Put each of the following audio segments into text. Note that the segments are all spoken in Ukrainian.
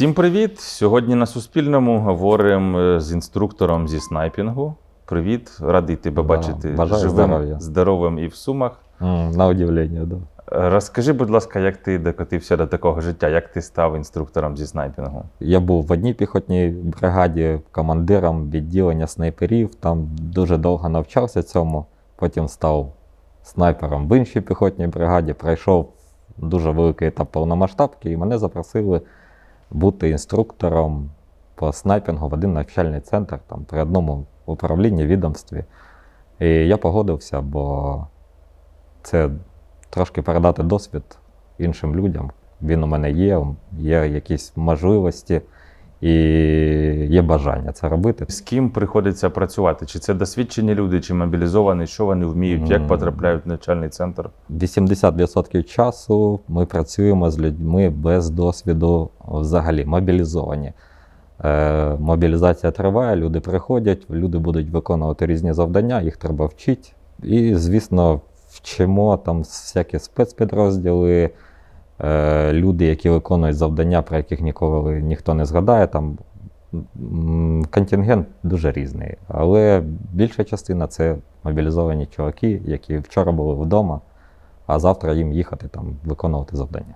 Всім привіт! Сьогодні на Суспільному говоримо е, з інструктором зі снайпінгу. Привіт, радий тебе Да, бачити бажаю живим, здоров'я. здоровим і в сумах. М, На удивлення, да. Е, Розкажи, будь ласка, як ти докотився до такого життя, як ти став інструктором зі снайпінгу? Я був в одній піхотній бригаді командиром відділення снайперів. Там дуже довго навчався цьому. Потім став снайпером в іншій піхотній бригаді. Пройшов дуже великий етап повномасштабки, і мене запросили бути інструктором по снайпінгу в один навчальний центр там, при одному управлінні відомстві. І я погодився, бо це трошки передати досвід іншим людям. Він у мене є, є якісь можливості і є бажання це робити. З ким приходиться працювати? Чи це досвідчені люди, чи мобілізовані, що вони вміють, як потрапляють в навчальний центр? 80% часу ми працюємо з людьми без досвіду взагалі, мобілізовані. Е, мобілізація триває, люди приходять, люди будуть виконувати різні завдання, їх треба вчити. І, звісно, вчимо там всякі спецпідрозділи, люди, які виконують завдання, про яких ніколи ніхто не згадає. Там контингент дуже різний. Але більша частина це мобілізовані чуваки, які вчора були вдома, а завтра їм їхати там виконувати завдання.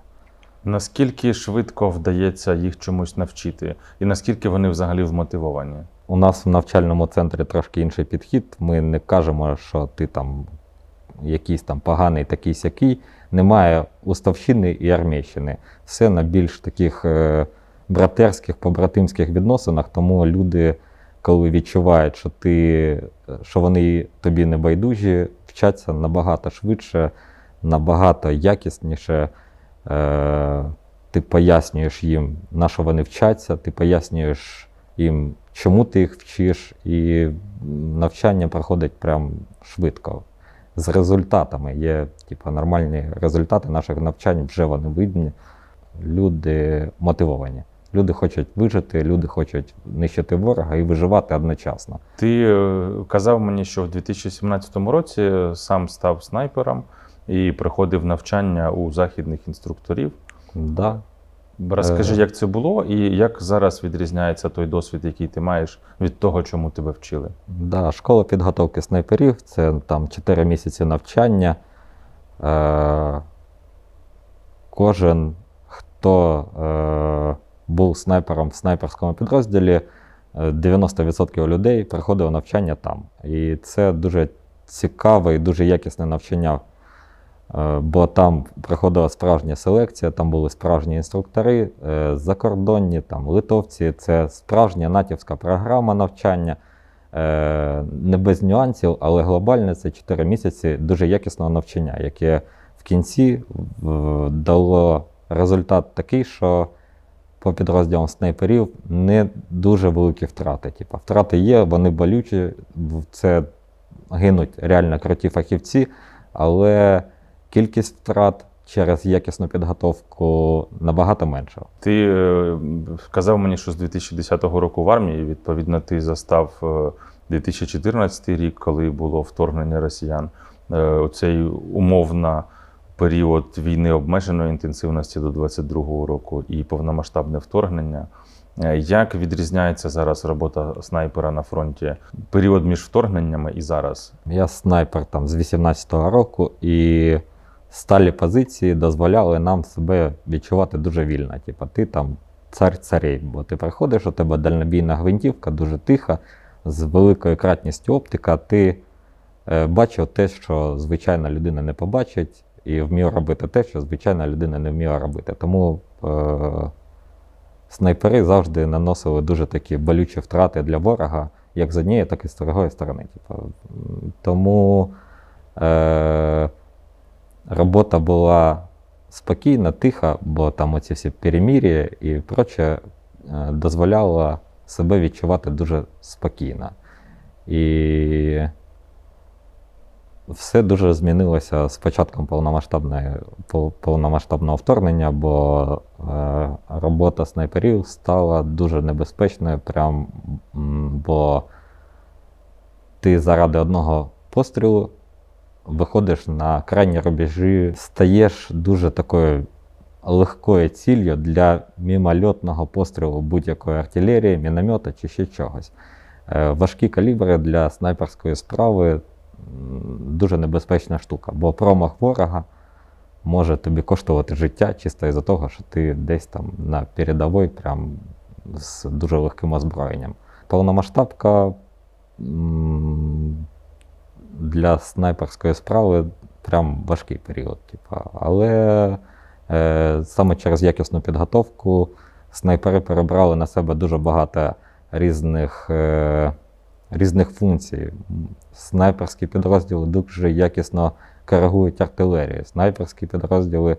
Наскільки швидко вдається їх чомусь навчити, і наскільки вони взагалі вмотивовані? У нас в навчальному центрі трошки інший підхід. Ми не кажемо, що ти там якийсь там поганий такий сякий. Немає уставщини і армійщини. Все на більш таких е, братерських, побратимських відносинах. Тому люди, коли відчувають, що ти, що вони тобі не байдужі, вчаться набагато швидше, набагато якісніше. Е, ти пояснюєш їм, на що вони вчаться, ти пояснюєш їм, чому ти їх вчиш, і навчання проходить прям швидко. З результатами є типу, нормальні результати наших навчань, вже вони видні. Люди мотивовані. Люди хочуть вижити, люди хочуть нищити ворога і виживати одночасно. Ти е, казав мені, що в 2017 році сам став снайпером і проходив навчання у західних інструкторів. Да. Розкажи, Е. як це було, і як зараз відрізняється той досвід, який ти маєш від того, чому тебе вчили? Да, школа підготовки снайперів це там 4 місяці навчання. Е, кожен, хто е, був снайпером в снайперському підрозділі, е, 90% людей приходило навчання там. І це дуже цікаве і дуже якісне навчання. Е, Бо там проходила справжня селекція, там були справжні інструктори, е, закордонні, там литовці. Це справжня натівська програма навчання. Е, Не без нюансів, але глобальне це 4 місяці дуже якісного навчання, яке в кінці дало результат такий, що по підрозділам снайперів не дуже великі втрати. Типа, втрати є, вони болючі, це гинуть реально круті фахівці, але кількість втрат через якісну підготовку набагато менша. Ти е, казав мені, що з 2010 року в армії, відповідно, ти застав е, 2014 рік, коли було вторгнення росіян. Е, Оцей умовна період війни обмеженої інтенсивності до 22-го року і повномасштабне вторгнення. Е, Як відрізняється зараз робота снайпера на фронті? Період між вторгненнями і зараз? Я снайпер там з 18-го року, і сталі позиції дозволяли нам себе відчувати дуже вільно. Типа, ти там цар царей, бо ти приходиш, у тебе дальнобійна гвинтівка, дуже тиха, з великою кратністю оптика. Ти е, бачив те, що звичайна людина не побачить, і вмів робити те, що звичайна людина не вміла робити. Тому е, снайпери завжди наносили дуже такі болючі втрати для ворога, як з однієї, так і з другої сторони. Типу, тому е, робота була спокійна, тиха, бо там оці всі перемір'я і проче дозволяло себе відчувати дуже спокійно. І все дуже змінилося з початком повномасштабного вторгнення, бо робота снайперів стала дуже небезпечною, прям, бо ти заради одного пострілу виходиш на крайні рубежі, стаєш дуже такою легкою ціллю для мімольотного пострілу будь-якої артилерії, міномета чи ще чогось. Е, Важкі калібри для снайперської справи дуже небезпечна штука, бо промах ворога може тобі коштувати життя чисто із-за того, що ти десь там на передовій прям з дуже легким озброєнням. Повномасштабка для снайперської справи прям важкий період. Типа. Але е, саме через якісну підготовку снайпери перебрали на себе дуже багато різних, е, різних функцій. Снайперські підрозділи дуже якісно коригують артилерію. Снайперські підрозділи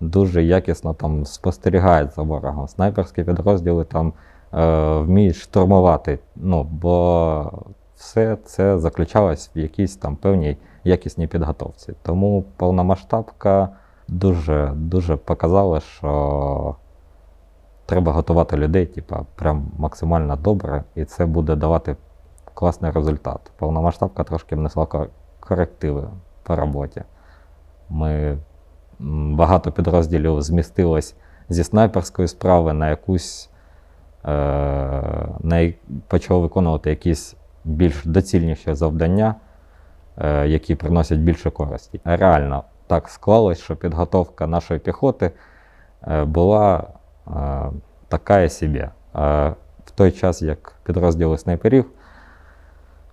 дуже якісно там спостерігають за ворогом. Снайперські підрозділи там е, вміють штурмувати. Ну, бо все це заключалось в якійсь там певній якісній підготовці. Тому повномасштабка дуже, дуже показала, що треба готувати людей, типа, прям максимально добре, і це буде давати класний результат. Повномасштабка трошки внесла корективи по роботі. Ми багато підрозділів змістилось зі снайперської справи на якусь е, на, почали виконувати якісь більш доцільніші завдання, е, які приносять більше користі. Реально так склалось, що підготовка нашої піхоти е, була е, така собі. В той час, як підрозділи снайперів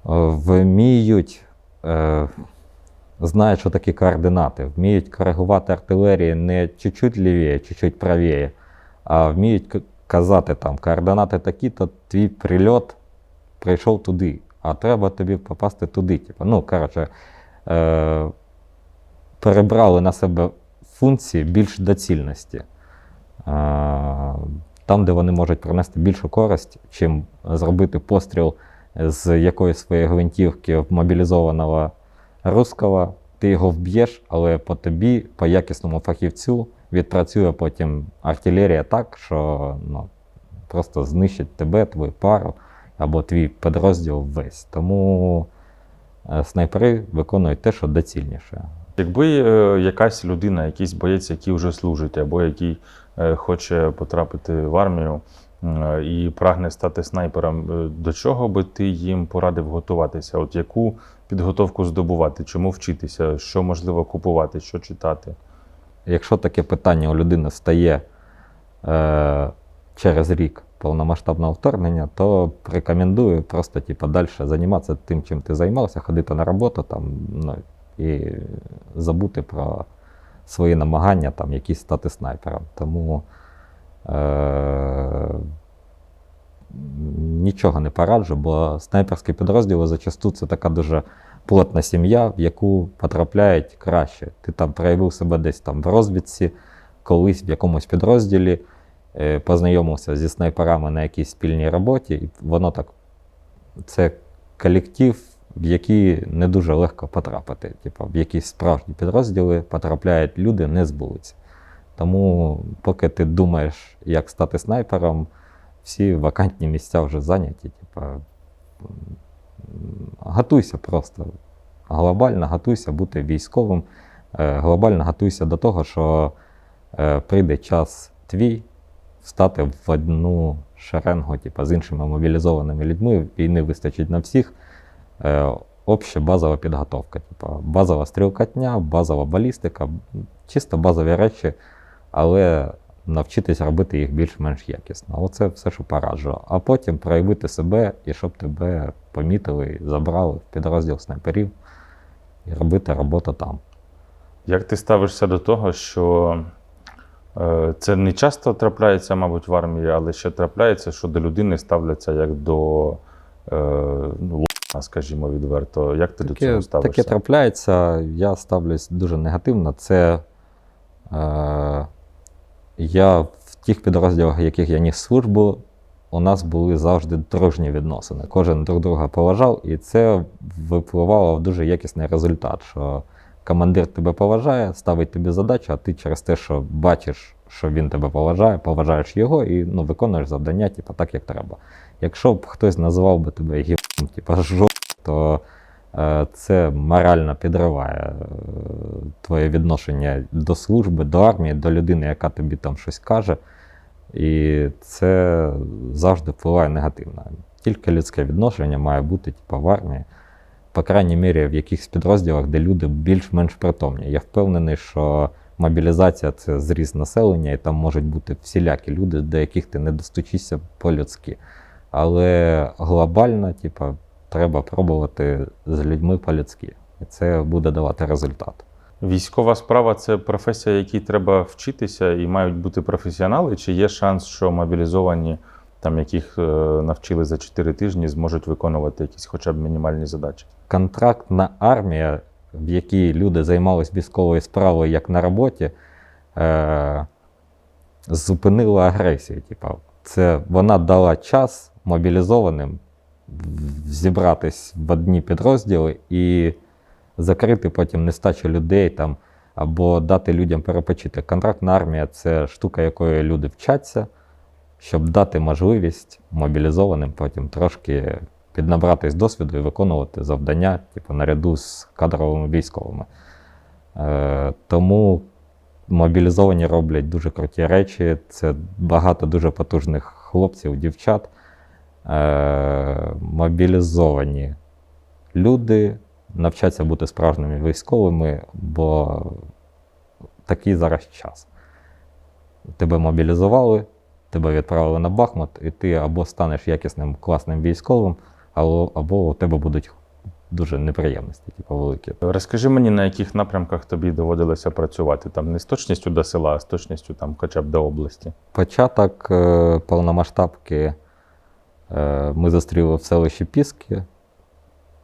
вміють, знають, що такі координати, вміють коригувати артилерії не чуть-чуть лівіє, чуть-чуть правіє, а вміють казати там координати такі, то твій прильот прийшов туди, а треба тобі попасти туди. Типу. Ну, коротше, е, перебрали на себе функції більш доцільності. Е, там, де вони можуть принести більшу користь, чим зробити постріл з якоїсь своєї гвинтівки мобілізованого русского, ти його вб'єш, але по тобі, по якісному фахівцю, відпрацює потім артилерія так, що ну, просто знищить тебе, твою пару або твій підрозділ весь. Тому е, снайпери виконують те, що доцільніше. Якби е, якась людина, якийсь боєць, який вже служить, або який е, хоче потрапити в армію і прагне стати снайпером, до чого би ти їм порадив готуватися? От яку підготовку здобувати, чому вчитися, що можливо купувати, що читати? Якщо таке питання у людини стає е, через рік повномасштабного вторгнення, то рекомендую просто типу, далі займатися тим, чим ти займався, ходити на роботу там, ну, і забути про свої намагання там, якісь стати снайпером. Тому е, нічого не пораджу, бо снайперські підрозділи зачасту це така дуже плотна сім'я, в яку потрапляють краще. Ти там проявив себе десь там в розвідці, колись в якомусь підрозділі, познайомився зі снайперами на якійсь спільній роботі, і воно так. Це колектив, в який не дуже легко потрапити. Типу, в якісь справжні підрозділи потрапляють люди не з вулиці. Тому, поки ти думаєш, як стати снайпером, всі вакантні місця вже зайняті. Типу, готуйся просто. Глобально готуйся бути військовим, е, глобально готуйся до того, що е, прийде час твій встати в одну шеренгу, типу, з іншими мобілізованими людьми. Війни вистачить на всіх. Е, Обща базова підготовка, типу, базова стрілкатня, базова балістика, чисто базові речі, але навчитись робити їх більш-менш якісно. Оце все, що пораджу. А потім проявити себе і щоб тебе помітили, забрали в підрозділ снайперів і робити роботу там. Як ти ставишся до того, що це не часто трапляється, мабуть, в армії, але ще трапляється, що до людини ставляться як до е, ну, скажімо відверто. Як ти до цього ставишся? таке трапляється, я ставлюсь дуже негативно. Це е, я в тих підрозділах, в яких я ніс службу, у нас були завжди дружні відносини. Кожен друг друга поважав, і це випливало в дуже якісний результат. Що командир тебе поважає, ставить тобі задачу, а ти через те, що бачиш, що він тебе поважає, поважаєш його і ну, виконуєш завдання, типу, так, як треба. Якщо б хтось називав би тебе гівном, типу, жо, то е, це морально підриває е, твоє відношення до служби, до армії, до людини, яка тобі там щось каже. І це завжди впливає негативно. Тільки людське відношення має бути типу, в армії, по крайній мірі, в якихось підрозділах, де люди більш-менш притомні. Я впевнений, що мобілізація це зріз населення, і там можуть бути всілякі люди, до яких ти не достучишся по-людськи. Але глобально, типу, треба пробувати з людьми по-людськи. І це буде давати результат. Військова справа це професія, якій треба вчитися, і мають бути професіонали. Чи є шанс, що мобілізовані, там яких е, навчили за 4 тижні, зможуть виконувати якісь хоча б мінімальні задачі? контрактна армія, в якій люди займалися військовою справою як на роботі, е, зупинила агресію. Типа, це вона дала час мобілізованим зібратись в одні підрозділи і закрити потім нестачу людей там, або дати людям перепочити. Контрактна армія це штука, якої люди вчаться, щоб дати можливість мобілізованим потім трошки піднабратись досвіду і виконувати завдання, типу, наряду з кадровими військовими. Е, тому мобілізовані роблять дуже круті речі. Це багато дуже потужних хлопців, дівчат. Е, мобілізовані люди навчаться бути справжніми військовими, бо такий зараз час. Тебе мобілізували, тебе відправили на Бахмут, і ти або станеш якісним класним військовим, або, або у тебе будуть дуже неприємності, типу великі. Розкажи мені, на яких напрямках тобі доводилося працювати? Там не з точністю до села, а з точністю там, хоча б до області. Початок е, повномасштабки е, ми зустріли в селищі Піски.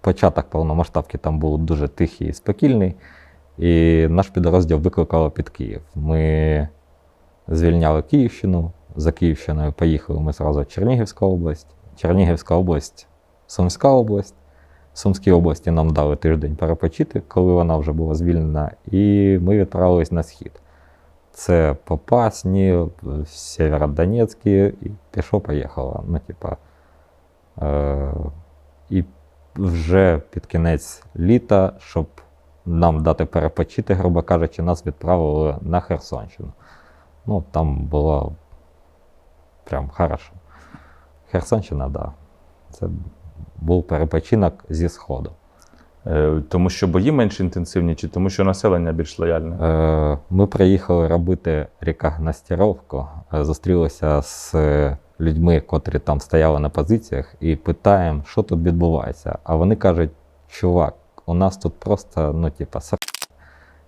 Початок повномасштабки там був дуже тихий і спокійний. І наш підрозділ викликали під Київ. Ми звільняли Київщину. За Київщиною поїхали ми зразу Чернігівська область. Чернігівська область, Сумська область. В Сумській області нам дали тиждень перепочити, коли вона вже була звільнена, і ми відправились на схід. Це Попасні, Сєвєродонецькі, і пішло-поїхало. Ну, типа, е, і вже під кінець літа, щоб нам дати перепочити, грубо кажучи, нас відправили на Херсонщину. Ну, там було прям хорошо. Херсонщина, так. Да. Це був перепочинок зі Сходу. Е, Тому що бої менш інтенсивні, чи тому що населення більш лояльне? Е, Ми приїхали робити рекогностировку, е, зустрілися з е, людьми, котрі там стояли на позиціях, і питаємо, що тут відбувається. А вони кажуть: чувак, у нас тут просто, ну, типа, ср.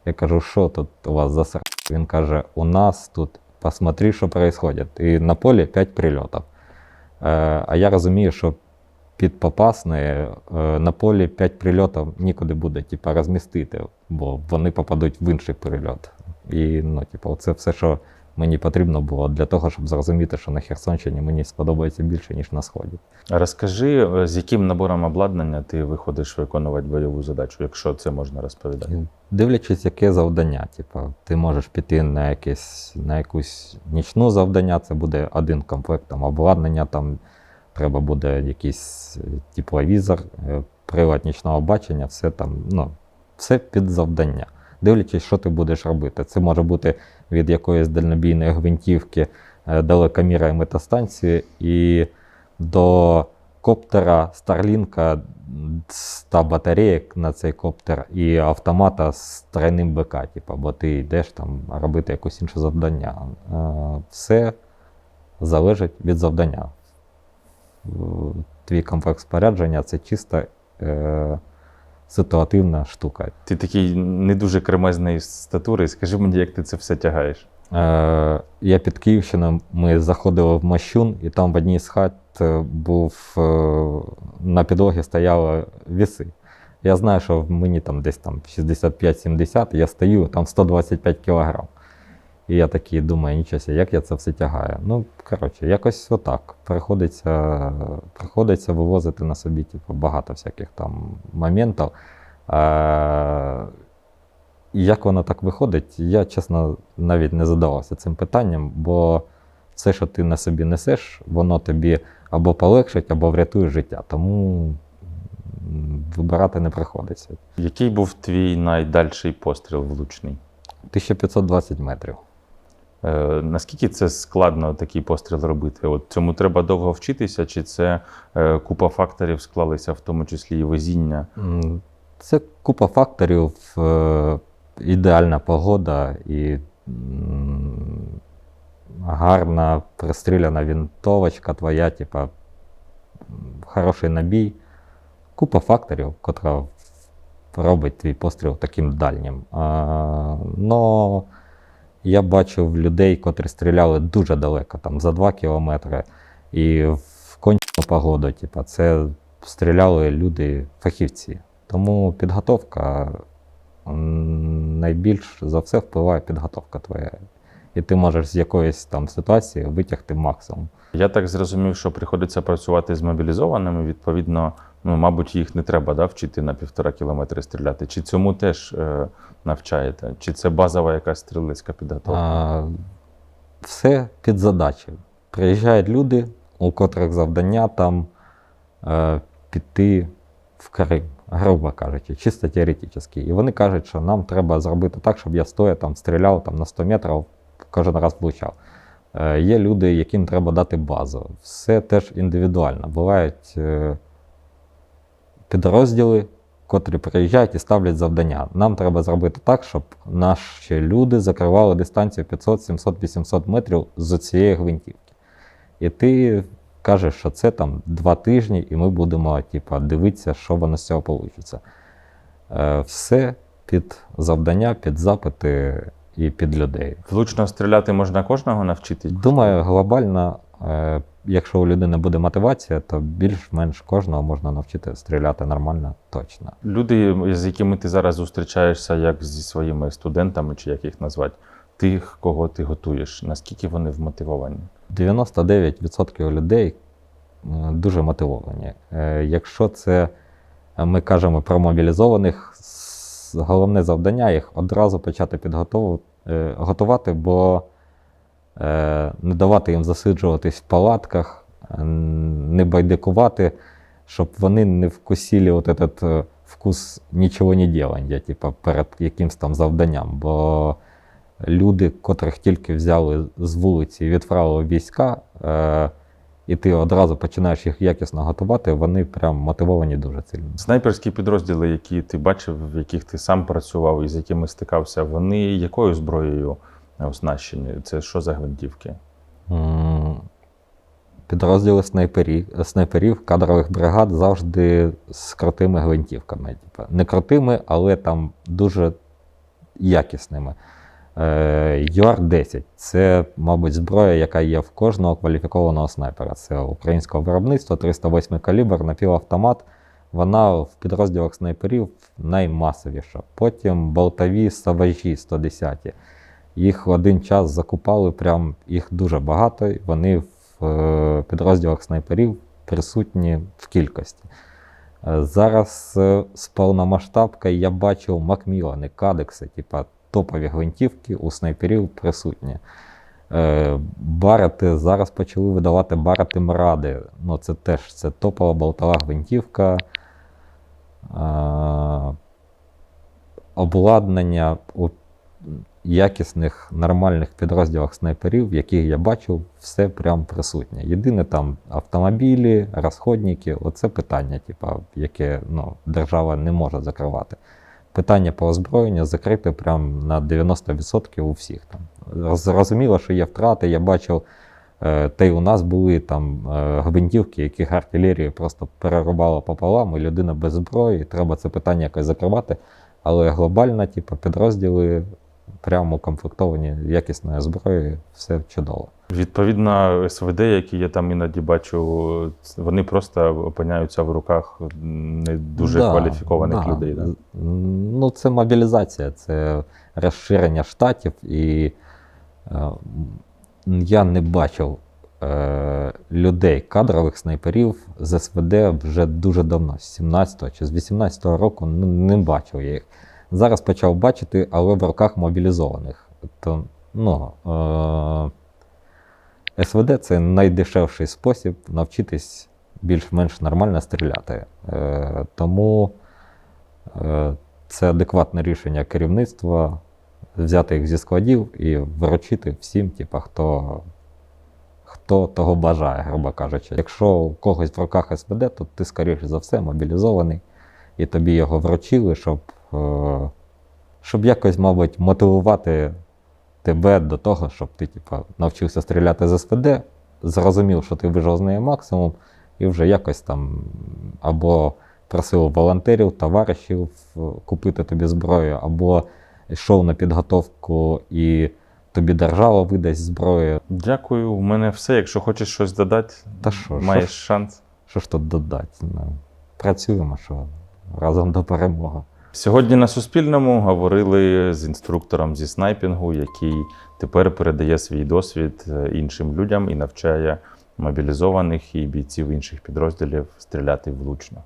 Я кажу, що тут у вас за ср? Він каже, у нас тут посмотри, що происходит. І на полі 5 прильотів. Е, А я розумію, що під Попасною е, на полі 5 прильотів нікуди буде типу, розмістити, бо вони попадуть в інший прильот. І ну, типу, це все, що мені потрібно було для того, щоб зрозуміти, що на Херсонщині мені сподобається більше, ніж на Сході. Розкажи, е, з яким набором обладнання ти виходиш виконувати бойову задачу, якщо це можна розповідати. Дивлячись, яке завдання. Типу, ти можеш піти на якесь на якусь нічну завдання, це буде один комплект там, обладнання, там треба буде якийсь е, тепловізор, е, прилад нічного бачення, все там, ну, все під завдання. Дивлячись, що ти будеш робити. Це може бути від якоїсь дальнобійної гвинтівки, е, далекоміра і метастанції, і до коптера Старлінка з та батареїк на цей коптер і автомата з тройним БК, типу, бо ти йдеш там робити якесь інше завдання. Е, Все залежить від завдання. Е, Твій комплект спорядження це чисто ситуативна штука. Ти такий не дуже кремезний статури. Скажи мені, як ти це все тягаєш? Е, я під Київщиною, ми заходили в Мощун, і там в одній з хат е, був е, на підлогі стояли віси. Я знаю, що в мені там десь там 65-70, я стою, там 125 кілограм. І я такий думаю, нічого, як я це все тягаю. Ну, коротше, якось отак. Приходиться, приходиться вивозити на собі типу, багато всяких там моментів. Е, як воно так виходить, я чесно навіть не задавався цим питанням, бо все, що ти на собі несеш, воно тобі або полегшить, або врятує життя. Тому вибирати не приходиться. Який був твій найдальший постріл влучний? 1520 метрів. Е, наскільки це складно такий постріл робити? От цьому треба довго вчитися, чи це е, купа факторів склалися, в тому числі і везіння? Це купа факторів, е, ідеальна погода і гарна пристріляна вінтовочка твоя, типа хороший набій. Купа факторів, котра робить твій постріл таким дальнім. Но я бачив людей, котрі стріляли дуже далеко, там за 2 кілометри, і в кончену погоду. Типа, це стріляли люди, фахівці. Тому підготовка найбільш за все впливає підготовка твоя. І ти можеш з якоїсь там ситуації витягти максимум. Я так зрозумів, що приходиться працювати з мобілізованими. Відповідно, ну, мабуть, їх не треба да, вчити на півтора кілометри стріляти. Чи цьому теж е, навчаєте? Чи це базова якась стрілецька підготовка? А, все під задачі. Приїжджають люди, у котрих завдання там е, піти в Крим, грубо кажучи, чисто теоретично. І вони кажуть, що нам треба зробити так, щоб я стоя там стріляв там, на 100 метрів, кожен раз влучав. Е, є люди, яким треба дати базу. Все теж індивідуально. Бувають е, підрозділи, котрі приїжджають і ставлять завдання. Нам треба зробити так, щоб наші люди закривали дистанцію 500, 700, 800 метрів з цієї гвинтівки. І ти кажеш, що це там два тижні, і ми будемо типа, дивитися, що воно з цього вийде. Все під завдання, під запити і під людей. Влучно стріляти можна кожного навчити? Думаю, глобально, е, якщо у людини буде мотивація, то більш-менш кожного можна навчити стріляти нормально, точно. Люди, з якими ти зараз зустрічаєшся, як зі своїми студентами, чи як їх назвати, тих, кого ти готуєш, наскільки вони вмотивовані? 99% людей е, дуже мотивовані. Е, Якщо це е, ми кажемо про мобілізованих, головне завдання їх одразу почати підготовувати, готувати, бо не давати їм засиджуватись в палатках, е, не байдикувати, щоб вони не вкусили от этот е, вкус нічого не ділання, типу, перед якимсь там завданням. Бо люди, котрих тільки взяли з вулиці і відправили війська, е, і ти одразу починаєш їх якісно готувати, вони прям мотивовані дуже сильно. Снайперські підрозділи, які ти бачив, в яких ти сам працював і з якими стикався, вони якою зброєю оснащені? Це що за гвинтівки? Підрозділи снайперів, снайперів кадрових бригад завжди з крутими гвинтівками. Типу, не крутими, але там дуже якісними. Е, ЮАР-10 це, мабуть, зброя, яка є в кожного кваліфікованого снайпера. Це українського виробництва, 308 калібр, напівавтомат. Вона в підрозділах снайперів наймасовіша. Потім болтові саважі 110. Їх в один час закупали, прям їх дуже багато. Вони в е, підрозділах снайперів присутні в кількості. Е, Зараз е, з повномасштабкою я бачив Макмілани, кадекси, типа топові гвинтівки у снайперів присутні. Е, Барети зараз почали видавати барети Мради. Ну, це теж це топова болтова гвинтівка. Е, Обладнання якісних нормальних підрозділах снайперів, яких я бачив, все прям присутнє. Єдине там автомобілі, розходники оце питання, типа, яке ну, держава не може закривати. Питання по озброєнню закрите прям на 90% у всіх. Там. Зрозуміло, що є втрати. Я бачив, е, та й у нас були там е, гвинтівки, яких артилерія просто перерубала пополам, і людина без зброї, треба це питання якось закривати. Але глобально, типу, підрозділи прямо укомплектовані якісною зброєю, все чудово. Відповідно, СВД, які я там іноді бачу, вони просто опиняються в руках не дуже Да, кваліфікованих да. людей. Да? Ну, це мобілізація, це розширення штатів, і е, я не бачив е, людей, кадрових снайперів з СВД вже дуже давно, з 17-го чи з 18-го року ну, не бачив я їх. Зараз почав бачити, але в руках мобілізованих. То, ну, е, СВД це найдешевший спосіб навчитись більш-менш нормально стріляти. Е, Тому е, це адекватне рішення керівництва взяти їх зі складів і вручити всім, типу, хто, хто того бажає, грубо кажучи. Якщо у когось в руках СВД, то ти, скоріше за все, мобілізований, і тобі його вручили, щоб, щоб якось, мабуть, мотивувати тебе до того, щоб ти типу, навчився стріляти з СВД, зрозумів, що ти вижив з неї максимум, і вже якось там або просив волонтерів, товаришів е, купити тобі зброю, або йшов на підготовку і тобі держава видасть зброю. Дякую. У мене все. Якщо хочеш щось додати, Та що, маєш що, шанс. що ж тут додати? Ну, працюємо, що разом до перемоги. Сьогодні на Суспільному говорили з інструктором зі снайпінгу, який тепер передає свій досвід е, іншим людям і навчає мобілізованих і бійців інших підрозділів стріляти влучно.